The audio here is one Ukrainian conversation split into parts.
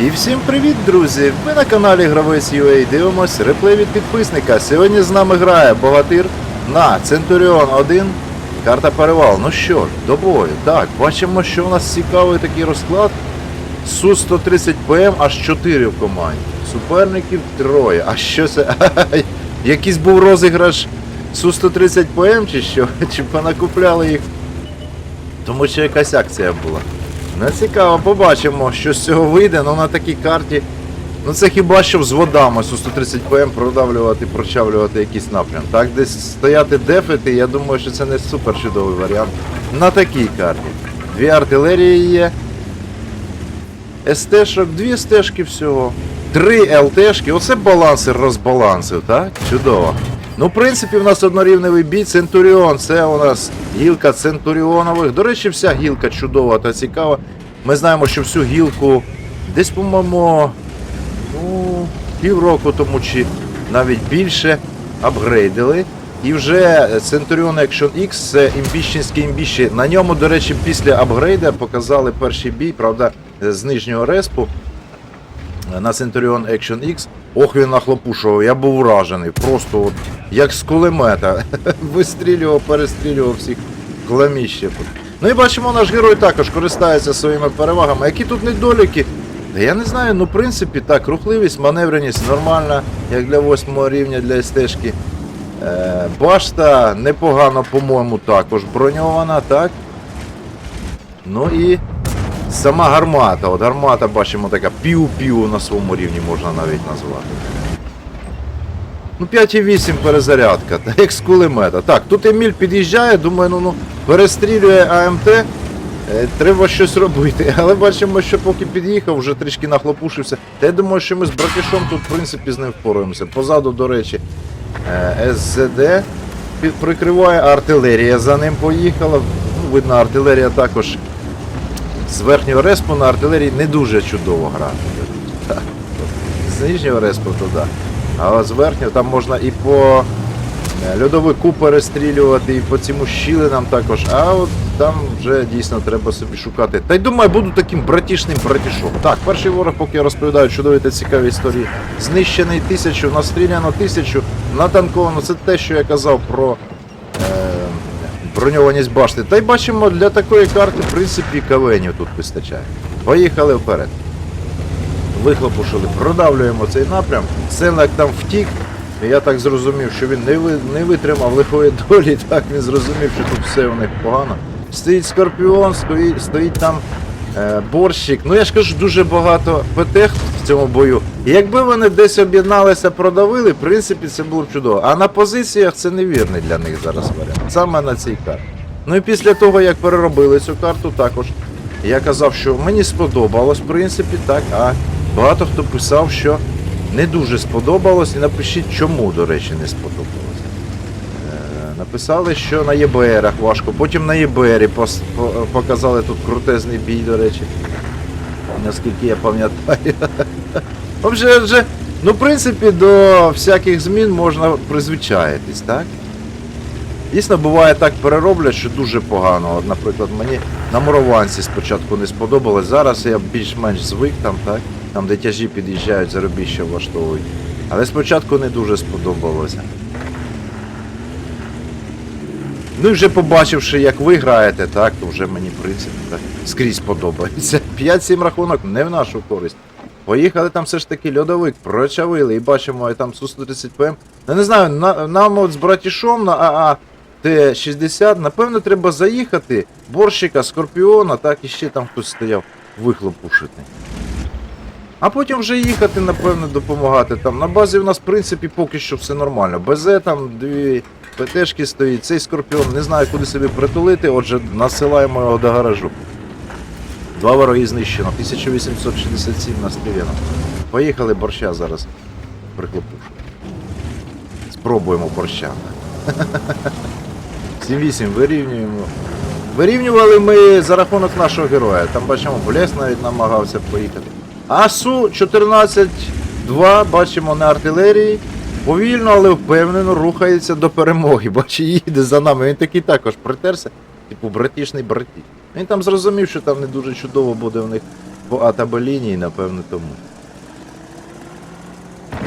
І всім привіт, друзі! Ви на каналі Гравець UA дивимось реплей від підписника. Сьогодні з нами грає Богатир на Центуріон 1. Карта перевал. Ну що ж, до бою. Так, бачимо, що у нас цікавий такий розклад. Су-130 ПМ аж 4 в команді. Суперників троє. А що це? Якийсь був розіграш Су-130 ПМ чи що? Чи понакупляли їх? Тому що якась акція була. Ну цікаво, побачимо, що з цього вийде, ну на такій карті. Ну це хіба що з водами су 130 ПМ продавлювати, прочавлювати якийсь напрям. Так, десь стояти дефити, я думаю, що це не супер чудовий варіант. На такій карті. Дві артилерії є. СТ-шок, дві стежки всього. Три ЛТшки. Оце балансер розбалансив, так? Чудово. Ну, в принципі, в нас однорівневий бій. Центуріон. Це у нас гілка центуріонових. До речі, вся гілка чудова та цікава. Ми знаємо, що всю гілку десь, по-моєму, ну, півроку тому чи навіть більше апгрейдили. І вже Centurion Action X це імбіщенські імбіщі. На ньому, до речі, після апгрейда показали перший бій, правда, з нижнього респу на Centurion Action X. Ох, він нахлопушував, я був вражений. Просто от як з кулемета. Вистрілював, перестрілював всіх кламіще. Ну і бачимо, наш герой також користається своїми перевагами. Які тут недоліки? Я не знаю, ну в принципі так, рухливість, маневреність нормальна, як для восьмого рівня для стежки. Е, башта непогано, по-моєму, також броньована, так? Ну і сама гармата. От гармата бачимо така пів-пів на своєму рівні можна навіть назвати. Ну 5,8 перезарядка, як з кулемета. Так, тут Еміль під'їжджає, думаю, ну, ну перестрілює АМТ. Е, Треба щось робити, але бачимо, що поки під'їхав, вже трішки нахлопушився. Та я думаю, що ми з братішом тут, в принципі, з ним впораємося. Позаду, до речі, е, СЗД прикриває, артилерія за ним поїхала. Ну, видно, артилерія також з верхнього респу на артилерії не дуже чудово грати. З нижнього респу то да. А от з верхнього там можна і по е, льодовику перестрілювати, і по цим щілинам також. А от там вже дійсно треба собі шукати. Та й думаю, буду таким братішним братішом. Так, перший ворог, поки я розповідаю чудові та цікаві історії. Знищений тисячу, настріляно тисячу, натанковано. Це те, що я казав про е, броньованість башти. Та й бачимо, для такої карти, в принципі, кавенів тут вистачає. Поїхали вперед. Вихлопушили, продавлюємо цей напрям. Сенлак там втік. Я так зрозумів, що він не, не витримав лихої долі, так він зрозумів, що тут все у них погано. Стоїть Скорпіон, стоїть, стоїть там е, борщик. Ну я ж кажу, дуже багато ПТ в цьому бою. Якби вони десь об'єдналися, продавили, в принципі, це було б чудово. А на позиціях це невірний для них зараз варіант. Саме на цій карті. Ну і після того, як переробили цю карту, також я казав, що мені сподобалось, в принципі, так, а багато хто писав, що не дуже сподобалось, і напишіть, чому, до речі, не сподобалось. Е, Написали, що на ЄБРах важко, потім на ЄБРі показали тут крутезний бій, до речі. Наскільки я пам'ятаю. Вже, ну, в принципі, до всяких змін можна призвичаїтись, так? Дійсно, буває так перероблять, що дуже погано. От, наприклад, мені на Мурованці спочатку не сподобалось. Зараз я більш-менш звик там, так? Там де тяжі під'їжджають, заробіще влаштовують. Але спочатку не дуже сподобалося. Ну і вже побачивши, як ви граєте, так, то вже мені, в принципі, так, скрізь подобається. 5-7 рахунок не в нашу користь. Поїхали там все ж таки льодовик, прочавили і бачимо, і там Су-130 ПМ. Ну не знаю, на, нам от з братішом на АА Т-60, напевно, треба заїхати, борщика, скорпіона, так і ще там хтось стояв, вихлопушити. А потім вже їхати, напевно, допомагати. Там на базі в нас, в принципі, поки що все нормально. БЗ там дві ПТшки стоїть, цей скорпіон, не знаю, куди собі притулити, отже, насилаємо його до гаражу. Два вороги знищено, 1867 настріляно. Поїхали борща зараз приклопушу. Спробуємо борща. 7-8 вирівнюємо. Вирівнювали ми за рахунок нашого героя. Там бачимо, Блес навіть намагався поїхати. А Су-14-2 бачимо на артилерії. Повільно, але впевнено рухається до перемоги. Бачи, їде за нами. Він такий також притерся. Типу братішний братіш. Він там зрозумів, що там не дуже чудово буде в них по атабелінії, напевне, тому.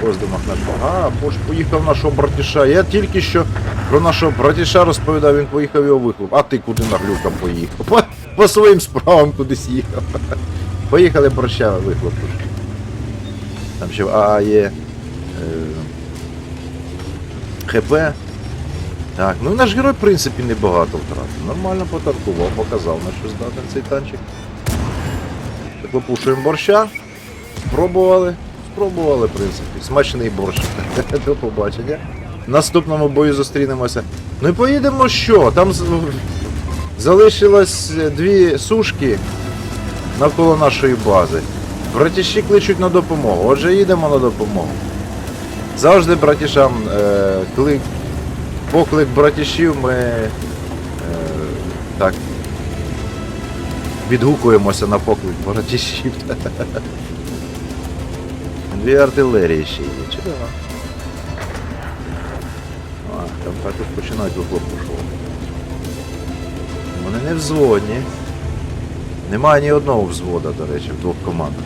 Роздумах наш. А, бо ж поїхав нашого братіша. Я тільки що про нашого братіша розповідав, він поїхав його вихлоп. А ти куди на глюка поїхав? По, по своїм справам кудись їхав. Поїхали браща вихлопу. Там ще в АА є е, ХП. Так, ну наш герой, в принципі, небагато втратив. Нормально потаркував, показав на що здатен цей танчик. Так випушуємо борща. Спробували. Спробували, в принципі. Смачний борщ. До побачення. В наступному бою зустрінемося. Ну і поїдемо що? Там залишилось е, дві сушки навколо нашої бази. Братіші кличуть на допомогу. Отже, їдемо на допомогу. Завжди братішам е, клик, поклик братішів ми е, так відгукуємося на поклик братішів. Дві артилерії ще є. Чудово. А, там також починають вихлопушувати. Вони не взводні. Немає ні одного взвода, до речі, в двох командах.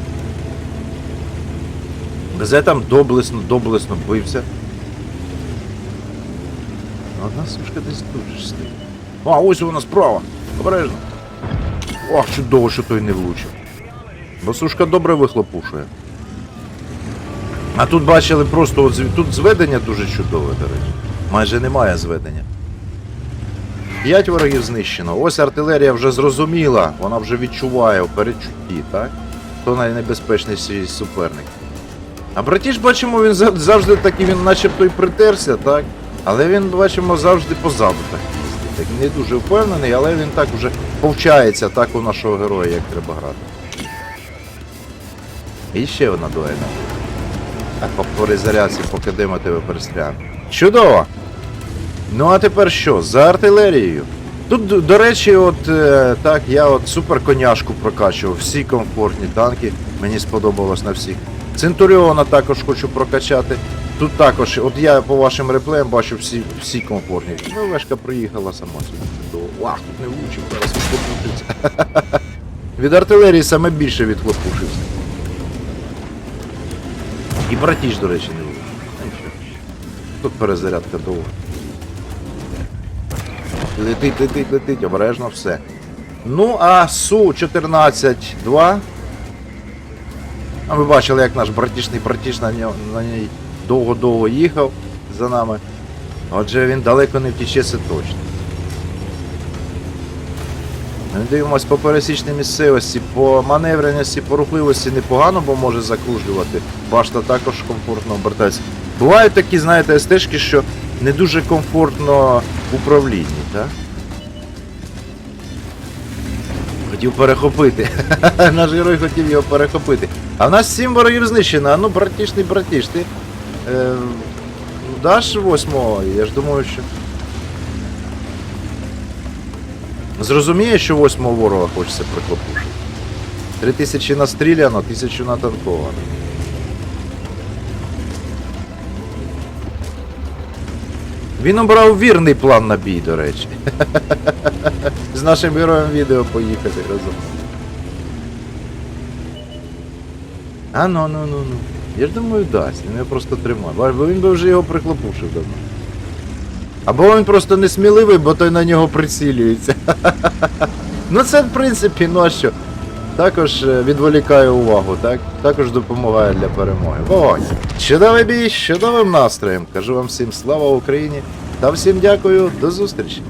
Безе там доблесно, доблесно бився. Одна сушка десь тут ж стоїть. А, ось вона справа. Обережно. Ох, чудово, що той не влучив. Бо сушка добре вихлопушує. А тут бачили просто от, тут зведення дуже чудове, до речі. Майже немає зведення. П'ять ворогів знищено. Ось артилерія вже зрозуміла, вона вже відчуває в передчутті, так? Хто найнебезпечніший суперник. А братіж, бачимо, він завжди такий, він начебто й притерся, так? Але він, бачимо, завжди позаду так їздить. Так, не дуже впевнений, але він так вже повчається так у нашого героя, як треба грати. І ще одна дуельна. А по перезарядці, поки димо тебе перестріляємо. Чудово! Ну а тепер що? За артилерією. Тут, до- речі, от е, так, я от супер коняшку прокачував, всі комфортні танки, мені сподобалось на всіх. Центуріона також хочу прокачати. Тут також, от я по вашим реплеям бачу всі, всі комфортні. Ну, Вешка приїхала сама сюди. Вах, тут не влучив, зараз відхлопнутися. Від артилерії саме більше відхлопушився. І братіж, до речі, не влучив. Ну. Тут перезарядка довга. Летить, летить, летить, обережно все. Ну, а Су-14-2. А ви бачили, як наш братішний братіш на, ньо- на ній довго-довго їхав за нами. Отже, він далеко не втіче, це точно. Ми дивимось по пересічній місцевості, по маневреності, по рухливості непогано, бо може закружлювати. Башта також комфортно обертається. Бувають такі, знаєте, стежки, що не дуже комфортно в управлінні, так? Хотів перехопити. Наш герой хотів його перехопити. А в нас сім ворогів знищено. А ну, братіш, братіш, ти. Е, даш восьмого? Я ж думаю, що. Зрозуміє, що восьмого ворога хочеться прихлопушити. Три тисячі настріляно, тисячу натанковано. Він обрав вірний план на бій, до речі. З нашим героєм відео поїхати разом. А ну ну ну ну. Я ж думаю, дасть, він його просто тримає. Бо він би вже його прихлопушив давно. Або він просто несміливий, бо той на нього прицілюється. ну це в принципі, ну а що? Також е, відволікає увагу, так? Також допомагає для перемоги. Вогонь! Чудовий бій, чудовим настроєм. Кажу вам всім слава Україні та всім дякую, до зустрічі!